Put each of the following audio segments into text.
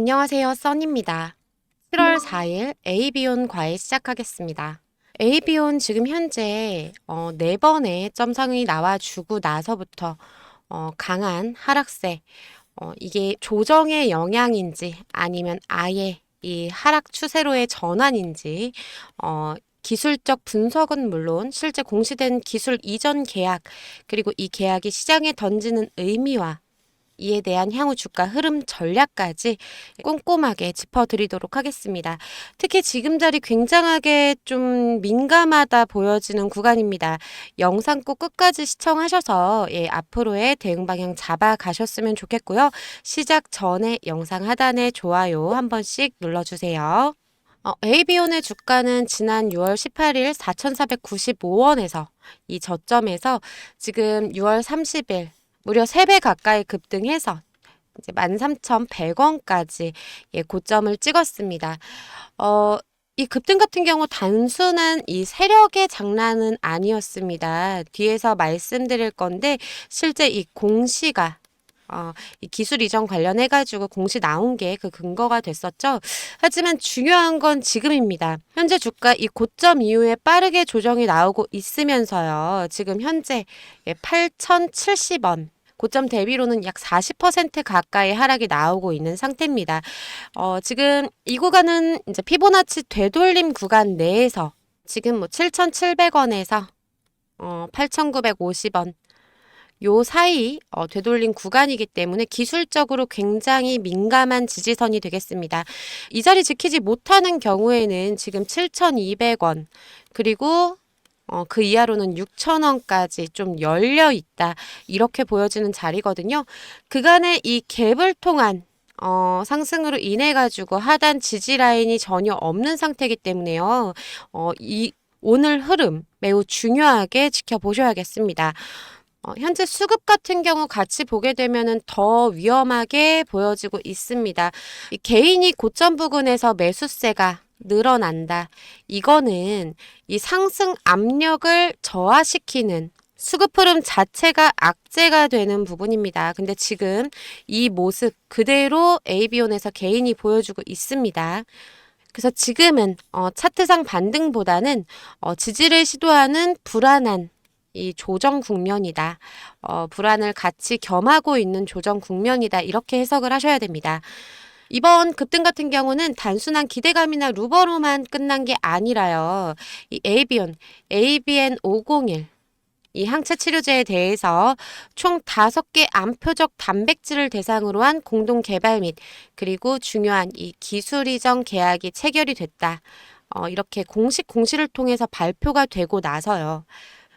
안녕하세요, 써니입니다. 7월 4일 AB온 과외 시작하겠습니다. AB온 지금 현재 어, 4번의 점상이 나와주고 나서부터 어, 강한 하락세, 어, 이게 조정의 영향인지 아니면 아예 이 하락 추세로의 전환인지 어, 기술적 분석은 물론 실제 공시된 기술 이전 계약 그리고 이 계약이 시장에 던지는 의미와 이에 대한 향후 주가 흐름 전략까지 꼼꼼하게 짚어드리도록 하겠습니다. 특히 지금 자리 굉장하게 좀 민감하다 보여지는 구간입니다. 영상 꼭 끝까지 시청하셔서 예, 앞으로의 대응 방향 잡아 가셨으면 좋겠고요. 시작 전에 영상 하단에 좋아요 한 번씩 눌러주세요. 어, AB온의 주가는 지난 6월 18일 4,495원에서 이 저점에서 지금 6월 30일 무려 3배 가까이 급등해서 이제 13,100원까지 예, 고점을 찍었습니다. 어, 이 급등 같은 경우 단순한 이 세력의 장난은 아니었습니다. 뒤에서 말씀드릴 건데 실제 이 공시가 어, 이 기술 이전 관련해가지고 공시 나온 게 그 근거가 됐었죠. 하지만 중요한 건 지금입니다. 현재 주가 이 고점 이후에 빠르게 조정이 나오고 있으면서요. 지금 현재 8,070원. 고점 대비로는 약 40% 가까이 하락이 나오고 있는 상태입니다. 어, 지금 이 구간은 이제 피보나치 되돌림 구간 내에서 지금 뭐 7,700원에서 어, 8,950원 요 사이 어, 되돌린 구간이기 때문에 기술적으로 굉장히 민감한 지지선이 되겠습니다. 이 자리 지키지 못하는 경우에는 지금 7,200원 그리고 어, 그 이하로는 6천 원까지 좀 열려 있다. 이렇게 보여지는 자리거든요. 그간의 이 갭을 통한 어, 상승으로 인해 가지고 하단 지지 라인이 전혀 없는 상태이기 때문에요. 어, 이 오늘 흐름 매우 중요하게 지켜보셔야겠습니다. 어, 현재 수급 같은 경우 같이 보게 되면은 더 위험하게 보여지고 있습니다. 이 개인이 고점 부근에서 매수세가 늘어난다. 이거는 이 상승 압력을 저하시키는 수급 흐름 자체가 악재가 되는 부분입니다. 근데 지금 이 모습 그대로 AB온에서 개인이 보여주고 있습니다. 그래서 지금은 어, 차트상 반등보다는 어, 지지를 시도하는 불안한 이 조정 국면이다. 어, 불안을 같이 겸하고 있는 조정 국면이다. 이렇게 해석을 하셔야 됩니다. 이번 급등 같은 경우는 단순한 기대감이나 루버로만 끝난 게 아니라요. 이 ABN, ABN 501, 이 항체 치료제에 대해서 총 다섯 개 암표적 단백질을 대상으로 한 공동 개발 및 그리고 중요한 이 기술 이전 계약이 체결이 됐다. 어, 이렇게 공식 공시를 통해서 발표가 되고 나서요.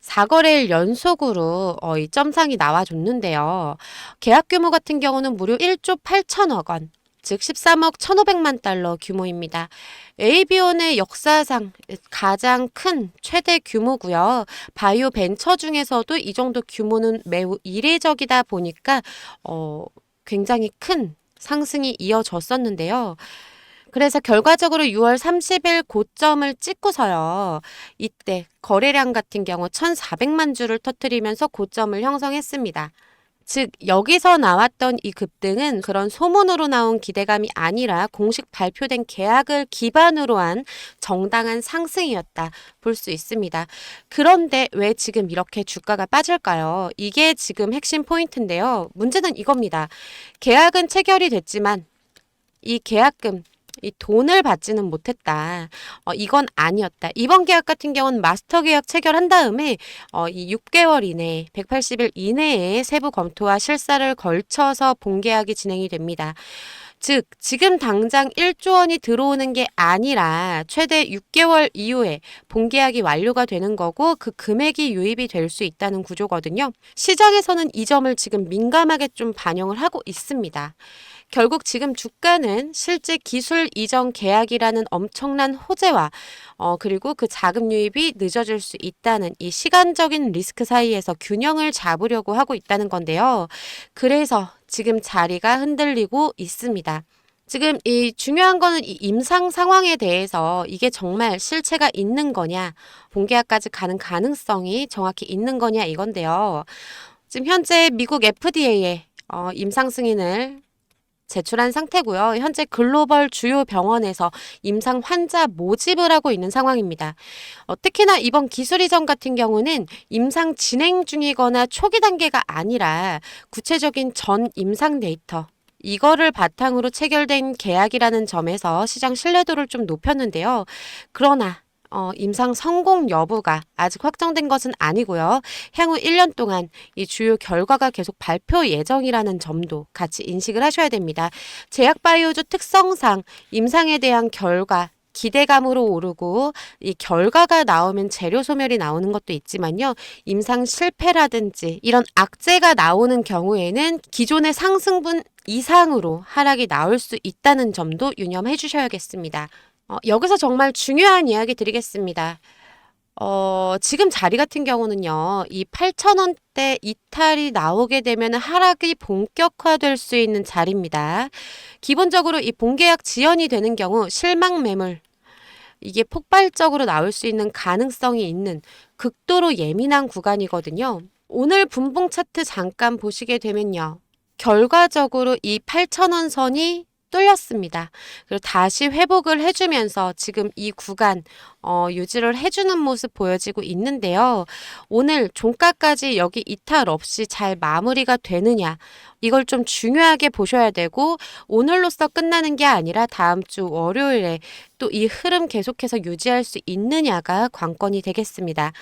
4거래일 연속으로 어, 이 점상이 나와줬는데요. 계약 규모 같은 경우는 무려 1조 8천억 원. 즉 13억 1,500만 달러 규모입니다. AB온의 역사상 가장 큰 최대 규모고요. 바이오 벤처 중에서도 이 정도 규모는 매우 이례적이다 보니까 어, 굉장히 큰 상승이 이어졌었는데요. 그래서 결과적으로 6월 30일 고점을 찍고서요. 이때 거래량 같은 경우 1,400만 주를 터뜨리면서 고점을 형성했습니다. 즉 여기서 나왔던 이 급등은 그런 소문으로 나온 기대감이 아니라 공식 발표된 계약을 기반으로 한 정당한 상승이었다 볼 수 있습니다. 그런데 왜 지금 이렇게 주가가 빠질까요? 이게 지금 핵심 포인트인데요. 문제는 이겁니다. 계약은 체결이 됐지만 이 계약금 이 돈을 받지는 못했다. 어, 이건 아니었다. 이번 계약 같은 경우는 마스터 계약 체결한 다음에 어, 이 6개월 이내, 180일 이내에 세부 검토와 실사를 걸쳐서 본계약이 진행이 됩니다. 즉, 지금 당장 1조 원이 들어오는 게 아니라 최대 6개월 이후에 본계약이 완료가 되는 거고 그 금액이 유입이 될 수 있다는 구조거든요. 시장에서는 이 점을 지금 민감하게 좀 반영을 하고 있습니다. 결국 지금 주가는 실제 기술 이전 계약이라는 엄청난 호재와 어, 그리고 그 자금 유입이 늦어질 수 있다는 이 시간적인 리스크 사이에서 균형을 잡으려고 하고 있다는 건데요. 그래서 지금 자리가 흔들리고 있습니다. 지금 이 중요한 거는 이 임상 상황에 대해서 이게 정말 실체가 있는 거냐, 본계약까지 가는 가능성이 정확히 있는 거냐 이건데요. 지금 현재 미국 FDA에 어, 임상 승인을 제출한 상태고요. 현재 글로벌 주요 병원에서 임상 환자 모집을 하고 있는 상황입니다. 어, 특히나 이번 기술 이전 같은 경우는 임상 진행 중이거나 초기 단계가 아니라 구체적인 전 임상 데이터 이거를 바탕으로 체결된 계약이라는 점에서 시장 신뢰도를 좀 높였는데요. 그러나 어, 임상 성공 여부가 아직 확정된 것은 아니고요. 향후 1년 동안 이 주요 결과가 계속 발표 예정이라는 점도 같이 인식을 하셔야 됩니다. 제약 바이오주 특성상 임상에 대한 결과 기대감으로 오르고 이 결과가 나오면 재료 소멸이 나오는 것도 있지만요. 임상 실패라든지 이런 악재가 나오는 경우에는 기존의 상승분 이상으로 하락이 나올 수 있다는 점도 유념해 주셔야겠습니다. 어, 여기서 정말 중요한 이야기 드리겠습니다. 어, 지금 자리 같은 경우는요, 이 8,000원대 이탈이 나오게 되면 하락이 본격화될 수 있는 자리입니다. 기본적으로 이 본계약 지연이 되는 경우 실망 매물, 이게 폭발적으로 나올 수 있는 가능성이 있는 극도로 예민한 구간이거든요. 오늘 분봉 차트 잠깐 보시게 되면요. 결과적으로 이 8,000원 선이 뚫렸습니다. 그리고 다시 회복을 해주면서 지금 이 구간 어, 유지를 해주는 모습 보여지고 있는데요. 오늘 종가까지 여기 이탈 없이 잘 마무리가 되느냐 이걸 좀 중요하게 보셔야 되고 오늘로써 끝나는 게 아니라 다음 주 월요일에 또 이 흐름 계속해서 유지할 수 있느냐가 관건이 되겠습니다.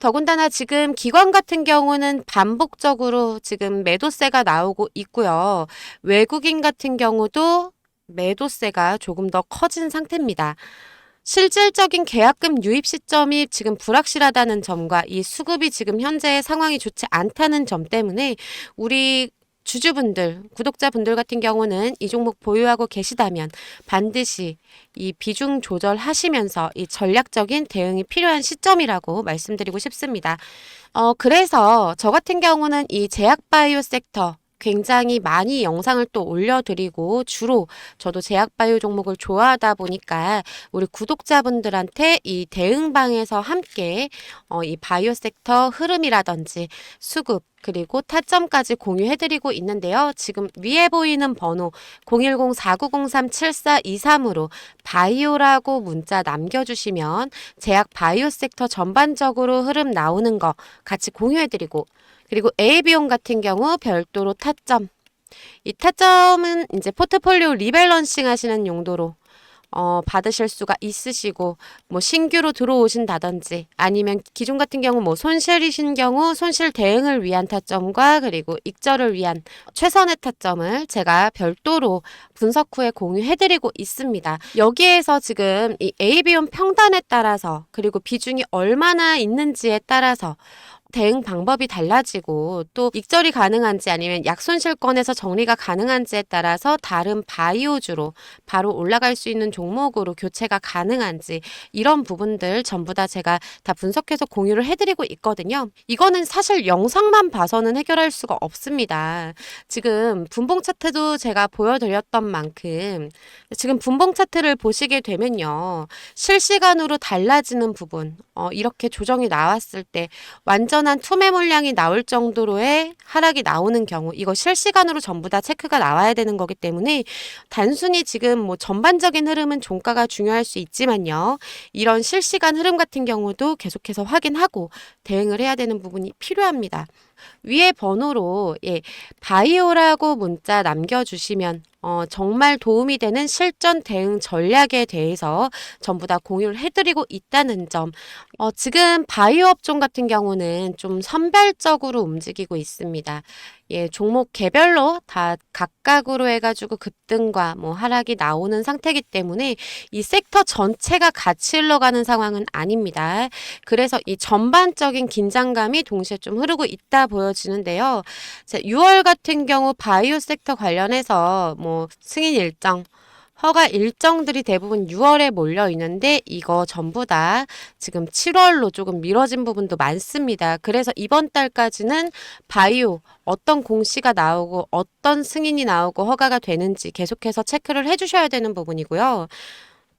더군다나 지금 기관 같은 경우는 반복적으로 지금 매도세가 나오고 있고요. 외국인 같은 경우도 매도세가 조금 더 커진 상태입니다. 실질적인 계약금 유입 시점이 지금 불확실하다는 점과 이 수급이 지금 현재의 상황이 좋지 않다는 점 때문에 우리 주주분들, 구독자분들 같은 경우는 이 종목 보유하고 계시다면 반드시 이 비중 조절하시면서 이 전략적인 대응이 필요한 시점이라고 말씀드리고 싶습니다. 어, 그래서 저 같은 경우는 이 제약바이오 섹터 굉장히 많이 영상을 또 올려드리고 주로 저도 제약바이오 종목을 좋아하다 보니까 우리 구독자분들한테 이 대응방에서 함께 어, 이 바이오 섹터 흐름이라든지 수급 그리고 타점까지 공유해드리고 있는데요. 지금 위에 보이는 번호 010-4903-7423으로 바이오라고 문자 남겨주시면 제약 바이오 섹터 전반적으로 흐름 나오는 거 같이 공유해드리고 그리고 AB용 같은 경우 별도로 타점. 이 타점은 이제 포트폴리오 리밸런싱 하시는 용도로 어, 받으실 수가 있으시고, 뭐, 신규로 들어오신다든지, 아니면 기존 같은 경우 뭐, 손실이신 경우, 손실 대응을 위한 타점과, 그리고 익절을 위한 최선의 타점을 제가 별도로 분석 후에 공유해드리고 있습니다. 여기에서 지금 이 AB온 평단에 따라서, 그리고 비중이 얼마나 있는지에 따라서, 대응 방법이 달라지고 또 익절이 가능한지 아니면 약손실권에서 정리가 가능한지에 따라서 다른 바이오주로 바로 올라갈 수 있는 종목으로 교체가 가능한지 이런 부분들 전부 다 제가 다 분석해서 공유를 해드리고 있거든요. 이거는 사실 영상만 봐서는 해결할 수가 없습니다. 지금 분봉 차트도 제가 보여드렸던 만큼 지금 분봉 차트를 보시게 되면요. 실시간으로 달라지는 부분 어, 이렇게 조정이 나왔을 때 완전 한 투매 물량이 나올 정도로의 하락이 나오는 경우 이거 실시간으로 전부 다 체크가 나와야 되는 거기 때문에 단순히 지금 뭐 전반적인 흐름은 종가가 중요할 수 있지만요. 이런 실시간 흐름 같은 경우도 계속해서 확인하고 대응을 해야 되는 부분이 필요합니다. 위에 번호로 예, 바이오라고 문자 남겨주시면 어, 정말 도움이 되는 실전 대응 전략에 대해서 전부 다 공유를 해드리고 있다는 점. 어, 지금 바이오 업종 같은 경우는 좀 선별적으로 움직이고 있습니다. 예, 종목 개별로 다 각각으로 해가지고 급등과 뭐 하락이 나오는 상태이기 때문에 이 섹터 전체가 같이 흘러가는 상황은 아닙니다. 그래서 이 전반적인 긴장감이 동시에 좀 흐르고 있다 보여지는데요. 6월 같은 경우 바이오 섹터 관련해서 뭐 승인 일정 허가 일정들이 대부분 6월에 몰려 있는데 이거 전부 다 지금 7월로 조금 미뤄진 부분도 많습니다. 그래서 이번 달까지는 바이오 어떤 공시가 나오고 어떤 승인이 나오고 허가가 되는지 계속해서 체크를 해주셔야 되는 부분이고요.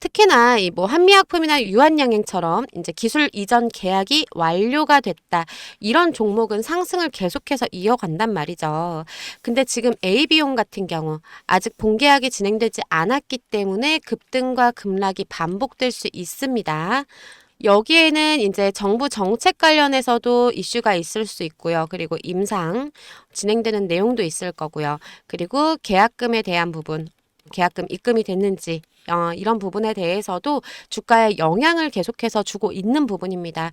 특히나 이 뭐 한미약품이나 유한양행처럼 이제 기술 이전 계약이 완료가 됐다. 이런 종목은 상승을 계속해서 이어간단 말이죠. 근데 지금 AB용 같은 경우 아직 본계약이 진행되지 않았기 때문에 급등과 급락이 반복될 수 있습니다. 여기에는 이제 정부 정책 관련해서도 이슈가 있을 수 있고요. 그리고 임상 진행되는 내용도 있을 거고요. 그리고 계약금에 대한 부분, 계약금 입금이 됐는지 어, 이런 부분에 대해서도 주가에 영향을 계속해서 주고 있는 부분입니다.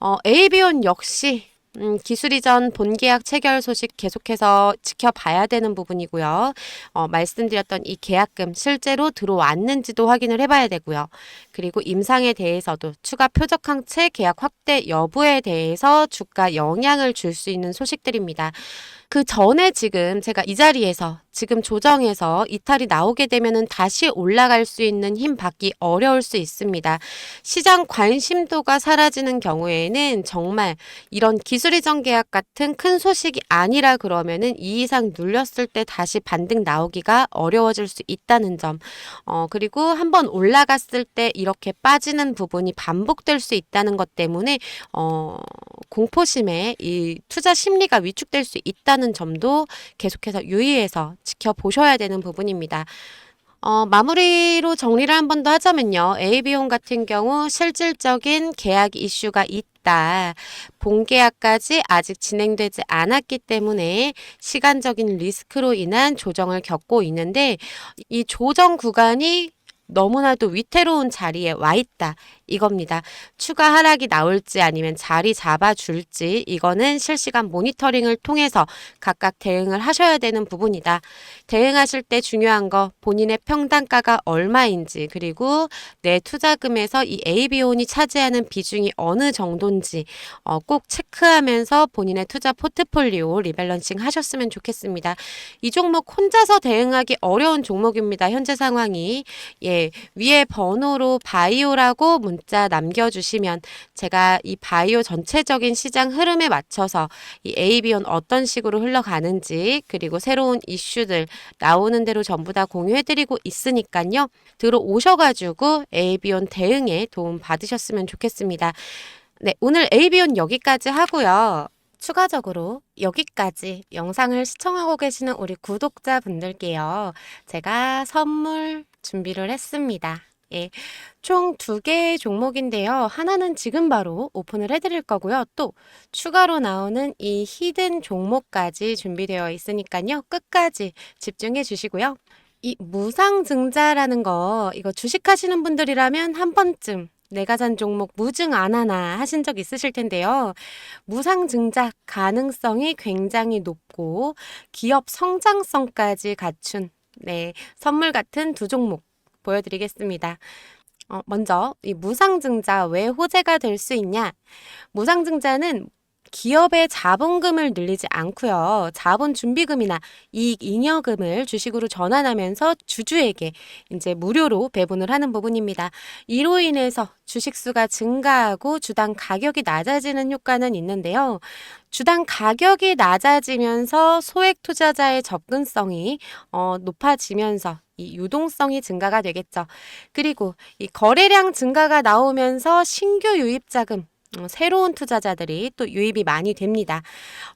어, AB온 역시 음, 기술 이전 본계약 체결 소식 계속해서 지켜봐야 되는 부분이고요. 어, 말씀드렸던 이 계약금 실제로 들어왔는지도 확인을 해봐야 되고요. 그리고 임상에 대해서도 추가 표적 항체 계약 확대 여부에 대해서 주가 영향을 줄 수 있는 소식들입니다. 그 전에 지금 제가 이 자리에서 지금 조정해서 이탈이 나오게 되면은 다시 올라갈 수 있는 힘 받기 어려울 수 있습니다. 시장 관심도가 사라지는 경우에는 정말 이런 기술 이전 계약 같은 큰 소식이 아니라 그러면은 이 이상 눌렸을 때 다시 반등 나오기가 어려워질 수 있다는 점. 어, 그리고 한번 올라갔을 때 이렇게 빠지는 부분이 반복될 수 있다는 것 때문에 어, 공포심에 이 투자 심리가 위축될 수 있다 는 점도 계속해서 유의해서 지켜보셔야 되는 부분입니다. 어, 마무리로 정리를 한 번 더 하자면요. AB온 같은 경우 실질적인 계약 이슈가 있다. 본계약까지 아직 진행되지 않았기 때문에 시간적인 리스크로 인한 조정을 겪고 있는데 이 조정 구간이 너무나도 위태로운 자리에 와 있다. 이겁니다. 추가 하락이 나올지 아니면 자리 잡아줄지 이거는 실시간 모니터링을 통해서 각각 대응을 하셔야 되는 부분이다. 대응하실 때 중요한 거 본인의 평단가가 얼마인지 그리고 내 투자금에서 이 AB온이 차지하는 비중이 어느 정도인지 어, 꼭 체크하면서 본인의 투자 포트폴리오 리밸런싱 하셨으면 좋겠습니다. 이 종목 혼자서 대응하기 어려운 종목입니다. 현재 상황이 예 위에 번호로 바이오라고 문자 남겨주시면 제가 이 바이오 전체적인 시장 흐름에 맞춰서 이 AB온 어떤 식으로 흘러가는지 그리고 새로운 이슈들 나오는 대로 전부 다 공유해드리고 있으니까요. 들어오셔가지고 AB온 대응에 도움 받으셨으면 좋겠습니다. 네, 오늘 AB온 여기까지 하고요. 추가적으로 여기까지 영상을 시청하고 계시는 우리 구독자분들께요. 제가 선물 준비를 했습니다. 예, 총 두 개의 종목인데요. 하나는 지금 바로 오픈을 해드릴 거고요. 또 추가로 나오는 이 히든 종목까지 준비되어 있으니까요. 끝까지 집중해 주시고요. 이 무상증자라는 거, 이거 주식하시는 분들이라면 한 번쯤 내가 산 종목 무증 안 하나 하신 적 있으실 텐데요. 무상증자 가능성이 굉장히 높고 기업 성장성까지 갖춘 네, 선물 같은 두 종목 보여드리겠습니다. 어, 먼저 이 무상증자 왜 호재가 될 수 있냐? 무상증자는 기업의 자본금을 늘리지 않고요. 자본 준비금이나 이익 잉여금을 주식으로 전환하면서 주주에게 이제 무료로 배분을 하는 부분입니다. 이로 인해서 주식 수가 증가하고 주당 가격이 낮아지는 효과는 있는데요. 주당 가격이 낮아지면서 소액 투자자의 접근성이 어, 높아지면서 이 유동성이 증가가 되겠죠. 그리고 이 거래량 증가가 나오면서 신규 유입 자금 어, 새로운 투자자들이 또 유입이 많이 됩니다.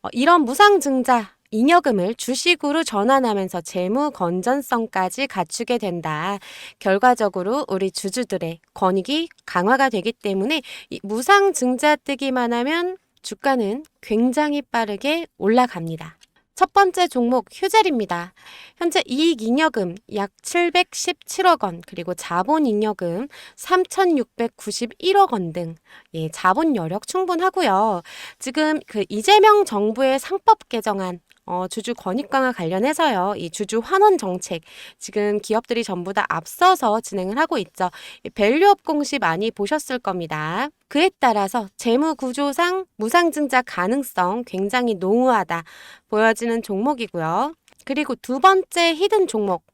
어, 이런 무상 증자 잉여금을 주식으로 전환하면서 재무 건전성까지 갖추게 된다. 결과적으로 우리 주주들의 권익이 강화가 되기 때문에 이 무상 증자 뜨기만 하면 주가는 굉장히 빠르게 올라갑니다. 첫 번째 종목 휴젤입니다. 현재 이익잉여금 약 717억 원, 그리고 자본잉여금 3,691억 원 등, 예, 자본 여력 충분하고요. 지금 그 이재명 정부의 상법 개정안 어, 주주 권익 강화 관련해서요. 이 주주 환원 정책 지금 기업들이 전부 다 앞서서 진행을 하고 있죠. 밸류업 공시 많이 보셨을 겁니다. 그에 따라서 재무 구조상 무상증자 가능성 굉장히 농후하다 보여지는 종목이고요. 그리고 두 번째 히든 종목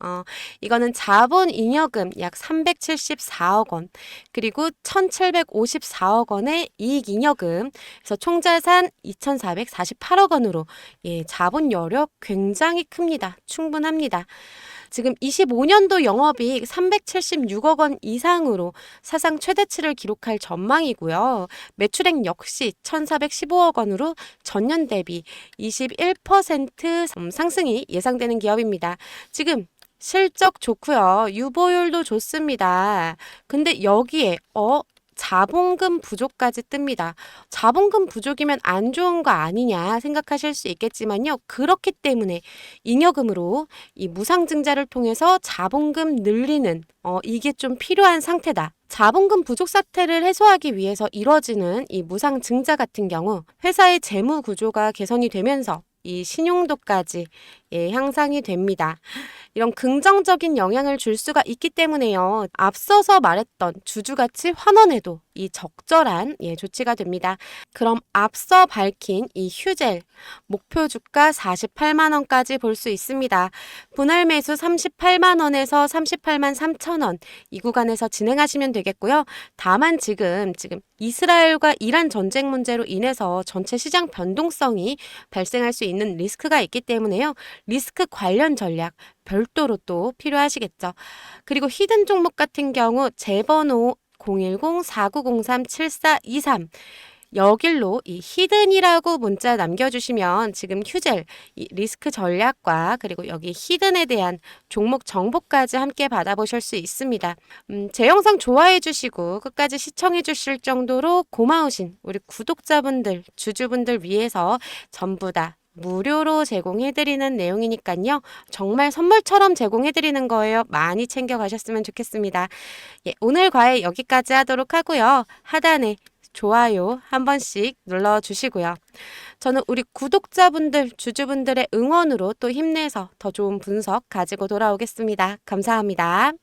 어, 이거는 자본 잉여금 약 374억 원, 그리고 1,754억 원의 이익 잉여금, 그래서 총자산 2,448억 원으로 예, 자본 여력 굉장히 큽니다. 충분합니다. 지금 25년도 영업이익 376억 원 이상으로 사상 최대치를 기록할 전망이고요. 매출액 역시 1,415억 원으로 전년 대비 21% 상승이 예상되는 기업입니다. 지금 실적 좋고요. 유보율도 좋습니다. 근데 여기에 어 자본금 부족까지 뜹니다. 자본금 부족이면 안 좋은 거 아니냐 생각하실 수 있겠지만요. 그렇기 때문에 잉여금으로 이 무상증자를 통해서 자본금 늘리는 어, 이게 좀 필요한 상태다. 자본금 부족 사태를 해소하기 위해서 이뤄지는 이 무상증자 같은 경우 회사의 재무 구조가 개선이 되면서 이 신용도까지 예, 향상이 됩니다. 이런 긍정적인 영향을 줄 수가 있기 때문에요. 앞서서 말했던 주주가치 환원에도 이 적절한 예, 조치가 됩니다. 그럼 앞서 밝힌 이 휴젤 목표 주가 48만 원까지 볼 수 있습니다. 분할 매수 38만 원에서 38만 3천 원 이 구간에서 진행하시면 되겠고요. 다만 지금 지금 이스라엘과 이란 전쟁 문제로 인해서 전체 시장 변동성이 발생할 수 있는 리스크가 있기 때문에요. 리스크 관련 전략 별도로 또 필요하시겠죠. 그리고 히든 종목 같은 경우 재번호 010-4903-7423 여길로 이 히든이라고 문자 남겨주시면 지금 휴젤 이 리스크 전략과 그리고 여기 히든에 대한 종목 정보까지 함께 받아보실 수 있습니다. 음, 제 영상 좋아해 주시고 끝까지 시청해 주실 정도로 고마우신 우리 구독자분들, 주주분들 위해서 전부 다 무료로 제공해드리는 내용이니까요. 정말 선물처럼 제공해드리는 거예요. 많이 챙겨가셨으면 좋겠습니다. 예, 오늘 과외 여기까지 하도록 하고요. 하단에 좋아요 한 번씩 눌러주시고요. 저는 우리 구독자분들, 주주분들의 응원으로 또 힘내서 더 좋은 분석 가지고 돌아오겠습니다. 감사합니다.